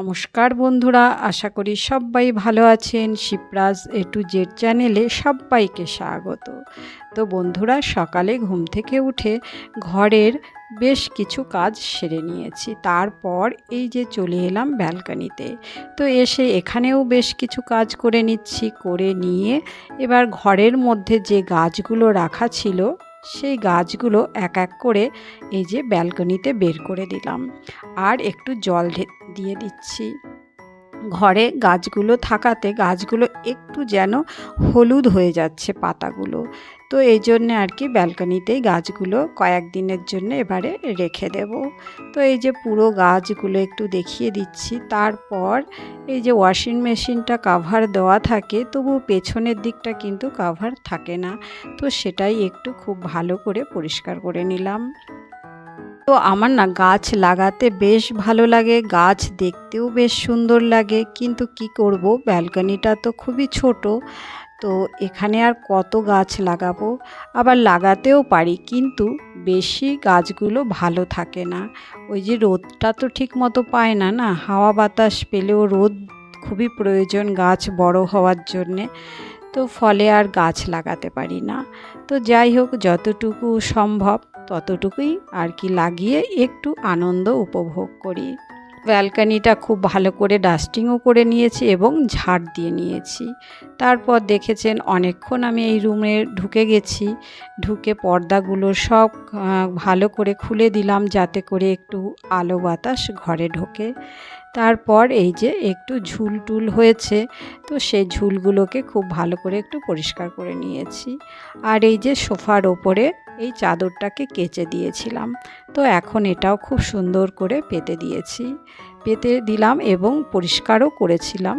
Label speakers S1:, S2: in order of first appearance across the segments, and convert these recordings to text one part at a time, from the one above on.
S1: নমস্কার বন্ধুরা, আশা করি সবাই ভালো আছেন। শিবরাজ এ টু জেড চ্যানেলে সবাইকে স্বাগত। তো বন্ধুরা, সকালে ঘুম থেকে উঠে ঘরের বেশ কিছু কাজ সেরে নিয়েছি। তারপর এই যে চলে এলাম ব্যালকানিতে। তো এসে এখানেও বেশ কিছু কাজ করে নিচ্ছি, করে নিয়ে এবার ঘরের মধ্যে যে গাছগুলো রাখা ছিল সেই গাছগুলো এক এক করে এই যে ব্যালকনিতে বের করে দিলাম। আর একটু জল দিয়ে দিচ্ছি। ঘরে গাছগুলো থাকাতে গাছগুলো একটু যেন হলুদ হয়ে যাচ্ছে পাতাগুলো। তো এই জন্যে আর কি ব্যালকনিতেই গাছগুলো কয়েকদিনের জন্য এবারে রেখে দেব। তো এই যে পুরো গাছগুলো একটু দেখিয়ে দিচ্ছি, তারপর এই যে ওয়াশিং মেশিনটা কাভার দেওয়া থাকে তবু পেছনের দিকটা কিন্তু কাভার থাকে না। তো সেটাই একটু খুব ভালো করে পরিষ্কার করে নিলাম। তো আমার না গাছ লাগাতে বেশ ভালো লাগে, গাছ দেখতেও বেশ সুন্দর লাগে, কিন্তু কি করব? ব্যালকনিটা তো খুবই ছোট তো এখানে আর কত গাছ লাগাবো? আবার লাগাতেও পারি, কিন্তু বেশি গাছগুলো ভালো থাকে না। ওই যে রোদটা তো ঠিক মতো পায় না না? হাওয়া বাতাস পেলেও রোদ খুবই প্রয়োজন গাছ বড় হওয়ার জন্যে। তো ফলে আর গাছ লাগাতে পারি না। তো যাই হোক, যতটুকু সম্ভব ততটুকুই আর কি লাগিয়ে একটু আনন্দ উপভোগ করি। ব্যালকানিটা খুব ভালো করে ডাস্টিংও করে নিয়েছি এবং ঝাড় দিয়ে নিয়েছি। তারপর দেখেছেন অনেকক্ষণ আমি এই রুমে ঢুকে গেছি। ঢুকে পর্দাগুলো সব ভালো করে খুলে দিলাম যাতে করে একটু আলো বাতাস ঘরে ঢোকে। তারপর এই যে একটু ঝুল টুল হয়েছে, তো সেই ঝুলগুলোকে খুব ভালো করে একটু পরিষ্কার করে নিয়েছি। আর এই যে সোফার ওপরে এই চাদরটাকে কেচে দিয়েছিলাম, তো এখন এটাও খুব সুন্দর করে পেতে দিয়েছি। পেতে দিলাম এবং পরিষ্কারও করেছিলাম।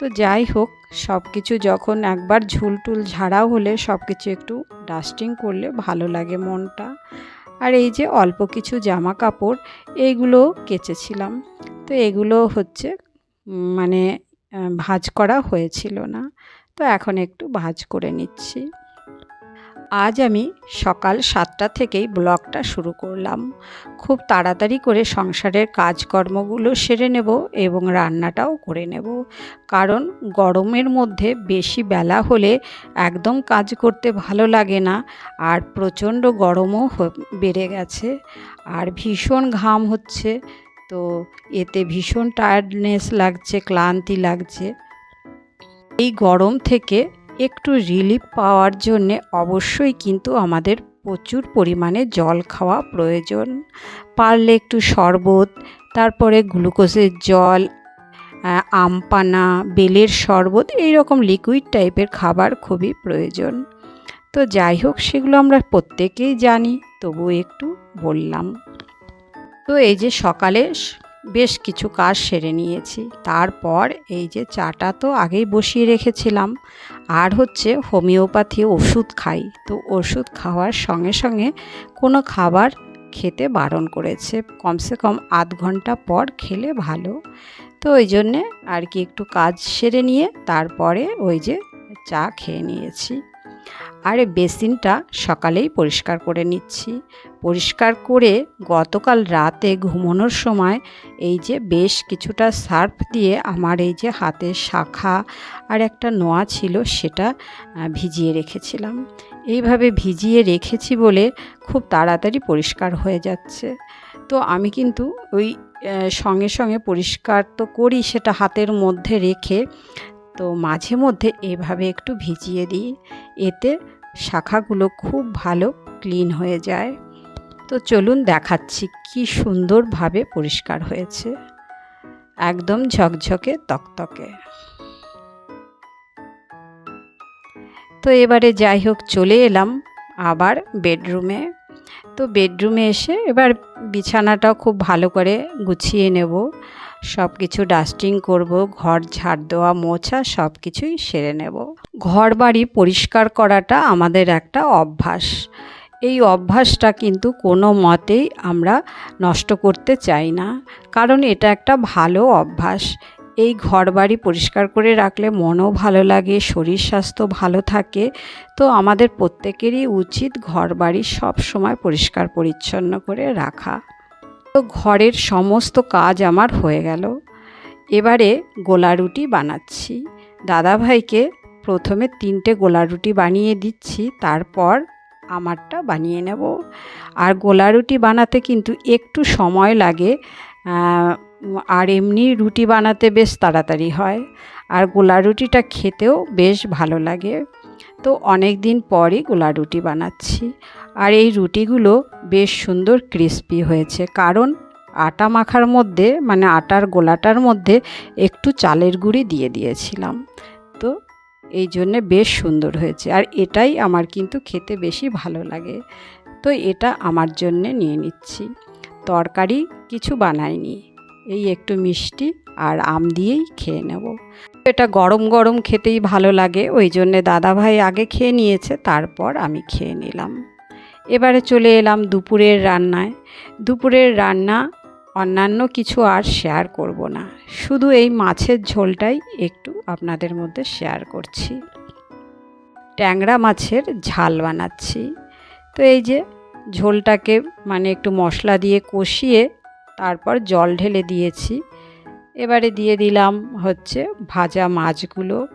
S1: তো যাই হোক সব কিছু যখন একবার ঝুলটুল ঝাড়া হলে সব কিছু একটু ডাস্টিং করলে ভালো লাগে মনটা। আর এই যে অল্প কিছু জামা কাপড় এইগুলো কেচেছিলাম। তো এগুলো হচ্ছে মানে ভাঁজ করা হয়েছিল না। তো এখন একটু ভাঁজ করে নিচ্ছি। আজ আমি সকাল সাতটা থেকেই ব্লগটা শুরু করলাম। খুব তাড়াতাড়ি করে সংসারের কাজকর্মগুলো সেরে নেব এবং রান্নাটাও করে নেব। কারণ গরমের মধ্যে বেশি বেলা হলে একদম কাজ করতে ভালো লাগে না আর প্রচণ্ড গরমও বেড়ে গেছে। আর ভীষণ ঘাম হচ্ছে। তো এতে ভীষণ টায়ার্ডনেস লাগছে, ক্লান্তি লাগছে। এই গরম থেকে একটু রিলিফ পাওয়ার জন্যে অবশ্যই কিন্তু আমাদের প্রচুর পরিমাণে জল খাওয়া প্রয়োজন। পারলে একটু শরবত, তারপরে গ্লুকোজের জল আমপানা, বেলের শরবত এই রকম লিকুইড টাইপের খাবার খুবই প্রয়োজন। তো যাই হোক, সেগুলো আমরা প্রত্যেকেই জানি তবু একটু বললাম। তো এই যে সকালে বেশ কিছু কাজ সেরে নিয়েছি। তারপর এই যে চাটা তো আগেই বসিয়ে রেখেছিলাম। আর হচ্ছে হোমিওপ্যাথি ওষুধ খাই। তো ওষুধ খাওয়ার সঙ্গে সঙ্গে কোনো খাবার খেতে বারণ করেছে। কমসে কম আধ ঘণ্টা পর খেলে ভালো। তো ওই জন্যে আর কি একটু কাজ সেরে নিয়ে তারপরে ওই যে চা খেয়ে নিয়েছি। আর বেসিনটা সকালেই পরিষ্কার করে নিচ্ছি। পরিষ্কার করে গতকাল রাতে ঘুমানোর সময় এই যে বেশ কিছুটা সার্ফ দিয়ে আমার এই যে হাতের শাখা আর একটা নোয়া ছিল সেটা ভিজিয়ে রেখেছিলাম। এইভাবে ভিজিয়ে রেখেছি বলে খুব তাড়াতাড়ি পরিষ্কার হয়ে যাচ্ছে। তো আমি কিন্তু ওই সঙ্গে সঙ্গে পরিষ্কার তো করি সেটা হাতের মধ্যে রেখে, তো মাঝে মধ্যে এভাবে একটু ভিজিয়ে দিই। এতে শাখাগুলো খুব ভালো ক্লিন হয়ে যায়। তো চলুন দেখাচ্ছি কি সুন্দরভাবে পরিষ্কার হয়েছে। একদম ঝকঝকে তকতকে। তো এবারে যাই হোক, চলে এলাম আবার বেডরুমে। তো বেডরুমে এসে এবার বিছানাটাও খুব ভালো করে গুছিয়ে নেব। সব কিছু ডাস্টিং করব, ঘর ঝাড় দেওয়া, মোছা সব কিছুই সেরে নেব। ঘর বাড়ি পরিষ্কার করাটা আমাদের একটা অভ্যাস। এই অভ্যাসটা কিন্তু কোনো মতেই আমরা নষ্ট করতে চাই না, কারণ এটা একটা ভালো অভ্যাস। এই ঘর বাড়ি পরিষ্কার করে রাখলে মনও ভালো লাগে, শরীর স্বাস্থ্য ভালো থাকে। তো আমাদের প্রত্যেকেরই উচিত ঘর বাড়ি সব সময় পরিষ্কার, পরিচ্ছন্ন করে রাখা। তো ঘরের সমস্ত কাজ আমার হয়ে গেল। এবারে গোলা রুটি বানাচ্ছি। দাদাভাইকে প্রথমে তিনটে গোলা রুটি বানিয়ে দিচ্ছি, তারপর আমারটা বানিয়ে নেব। আর গোলা রুটি বানাতে কিন্তু একটু সময় লাগে আর এমনি রুটি বানাতে বেশ তাড়াতাড়ি হয়। আর গোলা রুটিটা খেতেও বেশ ভালো লাগে। তো অনেক দিন পরই গোলা রুটি বানাচ্ছি। আর এই রুটিগুলো বেশ সুন্দর ক্রিস্পি হয়েছে। কারণ আটা মাখার মধ্যে মানে আটার গোলাটার মধ্যে একটু চালের গুঁড়ি দিয়ে দিয়েছিলাম। তো এই জন্যে বেশ সুন্দর হয়েছে। আর এটাই আমার কিন্তু খেতে বেশি ভালো লাগে। তো এটা আমার জন্যে নিয়ে নিচ্ছি। তরকারি কিছু বানাইনি। এই একটু মিষ্টি আর আম দিয়েই খেয়ে নেব। এটা গরম গরম খেতেই ভালো লাগে। ওই জন্যে দাদাভাই আগে খেয়ে নিয়েছে, তারপর আমি খেয়ে নিলাম। এবারে চলে এলাম দুপুরের রান্নায়। দুপুরের রান্না, অন্যান্য কিছু আর শেয়ার করব না। শুধু এই মাছের ঝোলটাই একটু আপনাদের মধ্যে শেয়ার করছি। ট্যাংরা মাছের ঝাল বানাচ্ছি। তো এই যে ঝোলটাকে মানে একটু মশলা দিয়ে কষিয়ে তারপর জল ঢেলে দিয়েছি। এবারে দিয়ে দিলাম হচ্ছে ভাজা মাছগুলো।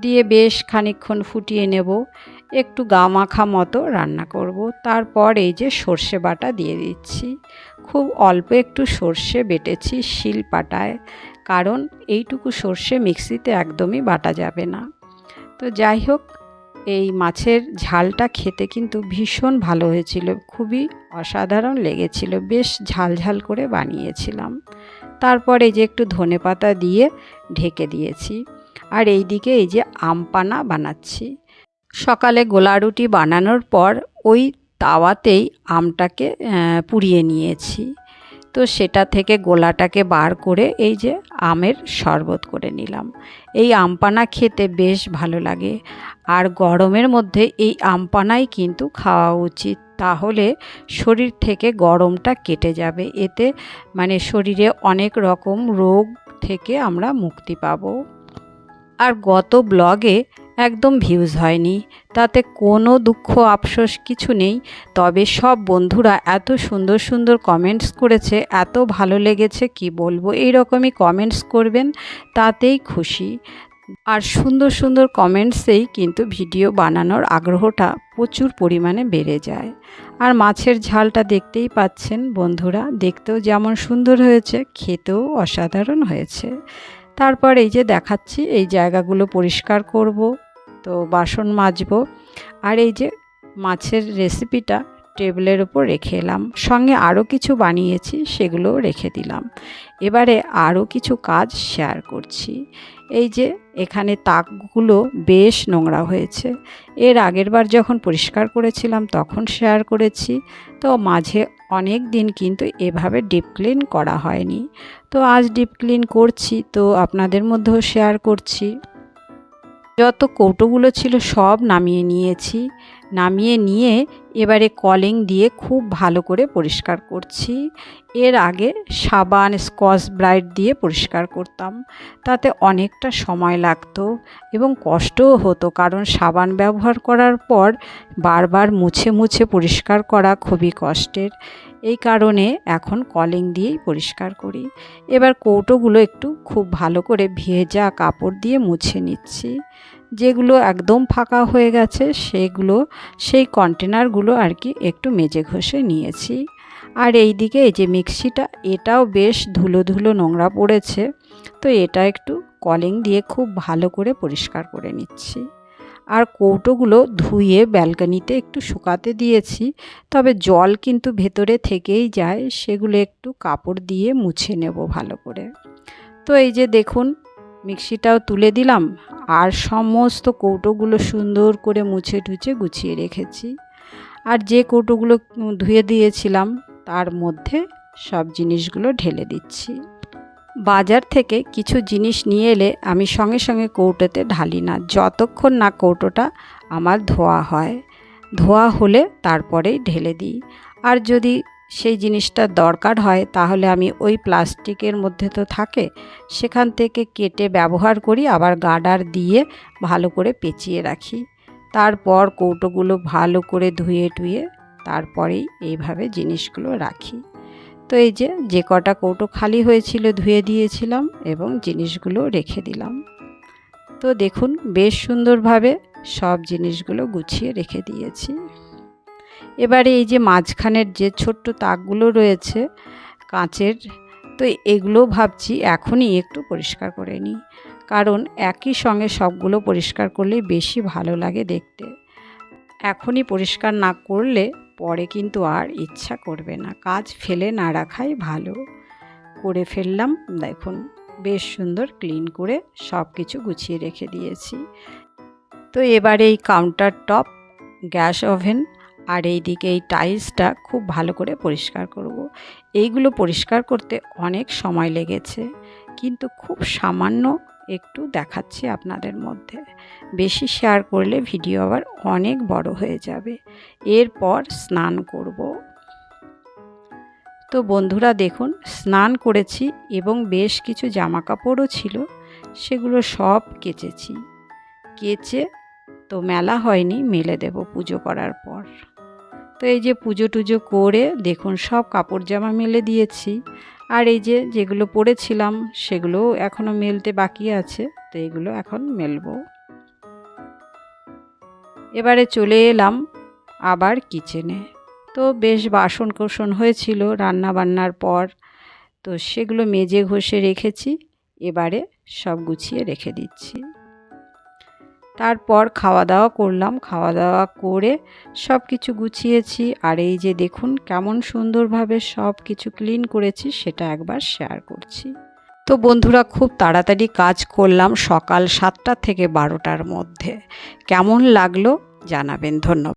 S1: দিয়ে বেশ খানিকক্ষণ ফুটিয়ে নেব। একটু গা মাখা মতো রান্না করব। তারপর এই যে সর্ষে বাটা দিয়ে দিচ্ছি। খুব অল্প একটু সর্ষে বেটেছি শিল পাটায়, কারণ এইটুকু সর্ষে মিক্সিতে একদমই বাটা যাবে না। তো যাই হোক, এই মাছের ঝালটা খেতে কিন্তু ভীষণ ভালো হয়েছিল, খুবই অসাধারণ লেগেছিল, বেশ ঝাল ঝাল করে বানিয়েছিলাম। তারপর এই যে একটু ধনেপাতা দিয়ে ঢেকে দিয়েছি। আর এই দিকে এই যে আমপানা বানাচ্ছি। সকালে গোলা রুটি বানানোর পর ওই তাওয়াতেই আমটাকে পুড়িয়ে নিয়েছি। তো সেটা থেকে গোলাটাকে বার করে এই যে আমের শরবত করে নিলাম। এই আমপানা খেতে বেশ ভালো লাগে। আর গরমের মধ্যে এই আমপানাই কিন্তু খাওয়া উচিত। তাহলে শরীর থেকে গরমটা কেটে যাবে। এতে মানে শরীরে অনেক রকম রোগ থেকে আমরা মুক্তি পাবো। আর গত ব্লগে একদম ভিউজ হয়নি। তাতে কোনো দুঃখ, আফসোস কিছু নেই। তবে সব বন্ধুরা এত সুন্দর সুন্দর কমেন্টস করেছে, এত ভালো লেগেছে, কি বলব? এই রকমই কমেন্টস করবেন, তাতেই খুশি। আর সুন্দর সুন্দর কমেন্টসেই কিন্তু ভিডিও বানানোর আগ্রহটা প্রচুর পরিমাণে বেড়ে যায়। আর মাছের ঝালটা দেখতেই পাচ্ছেন বন্ধুরা, দেখতেও যেমন সুন্দর হয়েছে, খেতেও অসাধারণ হয়েছে। তারপর এই যে দেখাচ্ছি, এই জায়গাগুলো পরিষ্কার করব। তো বাসন মাজবো। আর এই যে মাছের রেসিপিটা টেবিলের উপর রেখে এলাম। সঙ্গে আরও কিছু বানিয়েছি, সেগুলোও রেখে দিলাম। এবারে আরও কিছু কাজ শেয়ার করছি। এই যে এখানে তাকগুলো বেশ নোংরা হয়েছে। এর আগের বার যখন পরিষ্কার করেছিলাম, তখন শেয়ার করেছি। তো মাঝে অনেক দিন কিন্তু এভাবে ডিপ ক্লিন করা হয়নি। তো আজ ডিপ ক্লিন করছি, তো আপনাদের মধ্যেও শেয়ার করছি। যত কৌটোগুলো ছিল সব নামিয়ে নিয়েছি। নামিয়ে নিয়ে এবারে কলিং দিয়ে খুব ভালো করে পরিষ্কার করছি। এর আগে সাবান, স্কচ, ব্রাইট দিয়ে পরিষ্কার করতাম। তাতে অনেকটা সময় লাগতো এবং কষ্টও হতো কারণ সাবান ব্যবহার করার পর বারবার মুছে মুছে পরিষ্কার করা খুবই কষ্টের। এই কারণে এখন কলিং দিয়েই পরিষ্কার করি। এবার কৌটোগুলো একটু খুব ভালো করে ভেজা কাপড় দিয়ে মুছে নিচ্ছি। যেগুলো একদম ফাঁকা হয়ে গেছে, সেগুলো, সেই কন্টেনারগুলো আর কি একটু মেজে ঘষে নিয়েছি। আর এই দিকে এই যে মিক্সিটা, এটাও বেশ ধুলো ধুলো নোংরা পড়েছে। তো এটা একটু কলিং দিয়ে খুব ভালো করে পরিষ্কার করে নিচ্ছি। আর কৌটোগুলো ধুয়ে ব্যালকানিতে একটু শুকাতে দিয়েছি। তবে জল কিন্তু ভেতরে থেকেই যায়, সেগুলো একটু কাপড় দিয়ে মুছে নেব ভালো করে। তো এই যে দেখুন মিক্সিটাও তুলে দিলাম আর সমস্ত কৌটোগুলো সুন্দর করে মুছে টুছে গুছিয়ে রেখেছি। আর যে কৌটোগুলো ধুয়ে দিয়েছিলাম, তার মধ্যে সব জিনিসগুলো ঢেলে দিচ্ছি। বাজার থেকে কিছু জিনিস নিয়ে এলে আমি সঙ্গে সঙ্গে কৌটোতে ঢালি না, যতক্ষণ না কৌটোটা আমার ধোয়া হয়। ধোয়া হলে তারপরেই ঢেলে দিই। আর যদি সেই জিনিসটা দরকার হয়, তাহলে আমি ওই প্লাস্টিকের মধ্যে তো থাকে, সেখান থেকে কেটে ব্যবহার করি, আবার গার্ডার দিয়ে ভালো করে পেঁচিয়ে রাখি। তারপর কৌটোগুলো ভালো করে ধুয়ে টুয়ে তারপরেই এইভাবে জিনিসগুলো রাখি। তো এই যে যে কটা কৌটো খালি হয়েছিল ধুয়ে দিয়েছিলাম এবং জিনিসগুলো রেখে দিলাম। তো দেখুন, বেশ সুন্দরভাবে সব জিনিসগুলো গুছিয়ে রেখে দিয়েছি। এবারে এই যে মাঝখানের যে ছোট্ট তাকগুলো রয়েছে কাঁচের, তো এগুলো ভাবছি এখনই একটু পরিষ্কার করে নিই। কারণ একই সঙ্গে সবগুলো পরিষ্কার করলেই বেশি ভালো লাগে দেখতে। এখনই পরিষ্কার না করলে পরে কিন্তু আর ইচ্ছা করবে না। কাজ ফেলে না রাখাই ভালো। করে ফেললাম, দেখুন, বেশ সুন্দর ক্লিন করে সব কিছু গুছিয়ে রেখে দিয়েছি। তো এবারে এই কাউন্টার টপ গ্যাস ওভেন আর এই দিকে এই টাইলসটা খুব ভালো করে পরিষ্কার করব। এইগুলো পরিষ্কার করতে অনেক সময় লেগেছে, কিন্তু খুব সামান্য একটু দেখাচ্ছি আপনাদের মধ্যে। বেশি শেয়ার করলে ভিডিও আবার অনেক বড় হয়ে যাবে। এরপর স্নান করব। তো বন্ধুরা দেখুন, স্নান করেছি এবং বেশ কিছু জামা কাপড়ও ছিল, সেগুলো সব কেচেছি। কেচে তো মেলা হয়নি, মেলে দেব পুজো করার পর। তো এই যে পুজো টুজো করে দেখুন, সব কাপড় জামা মেলে দিয়েছি। আর এই যে যেগুলো পরেছিলাম, সেগুলো এখনও মেলতে বাকি আছে, তো এগুলো এখন মেলবো। এবারে চলে এলাম আবার কিচেনে। তো বেশ বাসন কোসন হয়েছিল রান্না বান্নার পর, তো সেগুলো মেজে ঘষে রেখেছি, এবারে সব গুছিয়ে রেখে দিচ্ছি। তারপর খাওয়া দাওয়া করলাম। খাওয়া দাওয়া করে সব কিছু গুছিয়েছি। আর এই যে দেখুন কেমন সুন্দরভাবে সব কিছু ক্লিন করেছি, সেটা একবার শেয়ার করছি। তো বন্ধুরা, খুব তাড়াতাড়ি কাজ করলাম সকাল সাতটা থেকে বারোটার মধ্যে। কেমন লাগল জানাবেন, ধন্যবাদ।